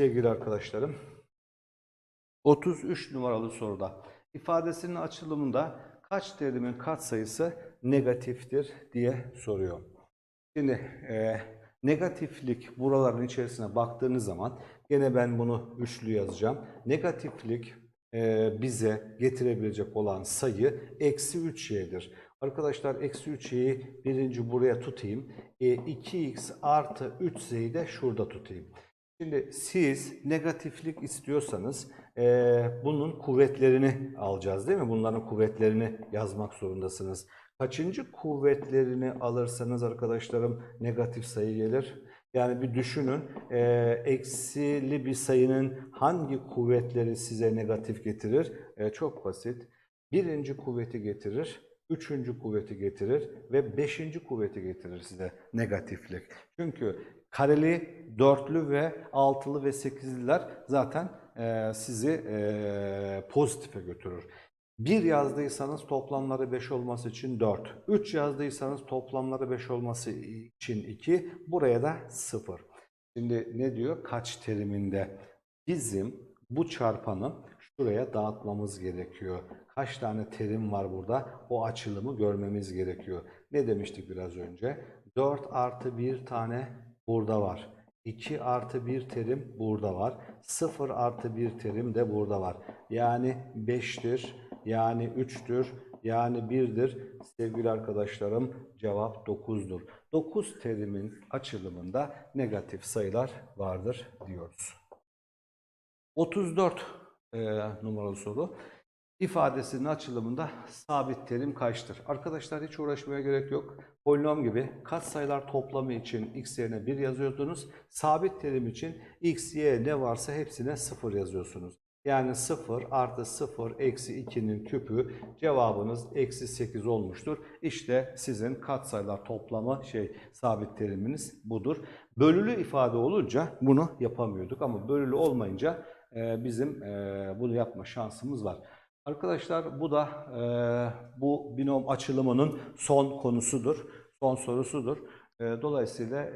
sevgili arkadaşlarım. 33 numaralı soruda ifadesinin açılımında kaç terimin katsayısı negatiftir diye soruyor. Şimdi e, negatiflik buraların içerisine baktığınız zaman gene ben bunu üçlü yazacağım. Negatiflik e, bize getirebilecek olan sayı eksi 3y'dir. Arkadaşlar eksi 3y'yi birinci buraya tutayım. E, 2x artı 3z'yi de şurada tutayım. Şimdi siz negatiflik istiyorsanız eee, bunun kuvvetlerini alacağız değil mi? Bunların kuvvetlerini yazmak zorundasınız. Kaçıncı kuvvetlerini alırsanız arkadaşlarım negatif sayı gelir. Yani bir düşünün eee, eksili bir sayının hangi kuvvetleri size negatif getirir? Eee, çok basit. Birinci kuvveti getirir, üçüncü kuvveti getirir ve beşinci kuvveti getirir size negatiflik. Çünkü kareli, dörtlü ve altılı ve sekizliler zaten eee, sizi eee, pozitife götürür. 1 yazdıysanız toplamları 5 olması için 4. 3 yazdıysanız toplamları 5 olması için 2. Buraya da 0. Şimdi ne diyor? Kaç teriminde? Bizim bu çarpanı şuraya dağıtmamız gerekiyor. Kaç tane terim var burada? O açılımı görmemiz gerekiyor. Ne demiştik biraz önce? 4 artı 1 tane burada var. 2 artı 1 terim burada var. 0 artı 1 terim de burada var. Yani 5'tir, yani 3'tür, yani 1'dir. Sevgili arkadaşlarım cevap 9'dur. 9 terimin açılımında negatif sayılar vardır diyoruz. 34 e, numaralı soru. İfadesinin açılımında sabit terim kaçtır? Arkadaşlar hiç uğraşmaya gerek yok. Polinom gibi katsayılar toplamı için x yerine 1 yazıyorsunuz. Sabit terim için x, y ne varsa hepsine 0 yazıyorsunuz. Yani 0 artı 0 eksi 2'nin küpü cevabınız eksi 8 olmuştur. İşte sizin katsayılar toplamı şey sabit teriminiz budur. Bölülü ifade olunca bunu yapamıyorduk ama bölülü olmayınca bizim e, bunu yapma şansımız var. Arkadaşlar bu da e, bu binom açılımının son konusudur, son sorusudur. E, dolayısıyla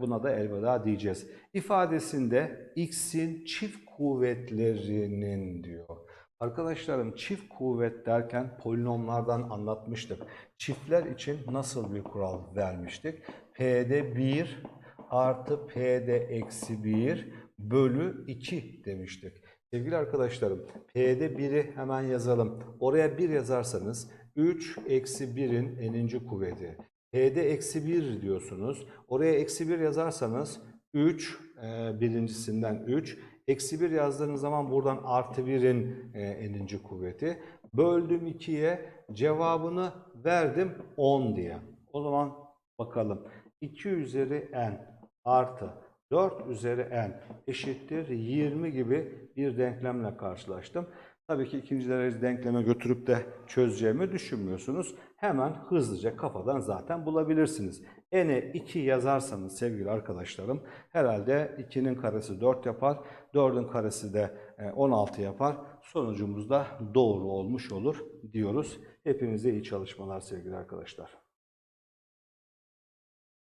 buna da elveda diyeceğiz. İfadesinde x'in çift kuvvetlerinin diyor. Arkadaşlarım çift kuvvet derken polinomlardan anlatmıştık. Çiftler için nasıl bir kural vermiştik? P'de 1 artı P'de eksi 1 bölü 2 demiştik. Sevgili arkadaşlarım, P'de 1'i hemen yazalım. Oraya 1 yazarsanız 3 eksi 1'in eninci kuvveti. P'de eksi 1 diyorsunuz. Oraya eksi 1 yazarsanız 3, e, birincisinden 3. Eksi 1 yazdığınız zaman buradan artı 1'in e, eninci kuvveti. Böldüm 2'ye cevabını verdim 10 diye. O zaman bakalım. 2 üzeri n artı 4 üzeri n eşittir 20 gibi bir denklemle karşılaştım. Tabii ki ikinci derece denkleme götürüp de çözeceğimi düşünmüyorsunuz. Hemen hızlıca kafadan zaten bulabilirsiniz. n'e 2 yazarsanız sevgili arkadaşlarım herhalde 2'nin karesi 4 yapar. 4'ün karesi de e, 16 yapar. Sonucumuz da doğru olmuş olur diyoruz. Hepinize iyi çalışmalar sevgili arkadaşlar.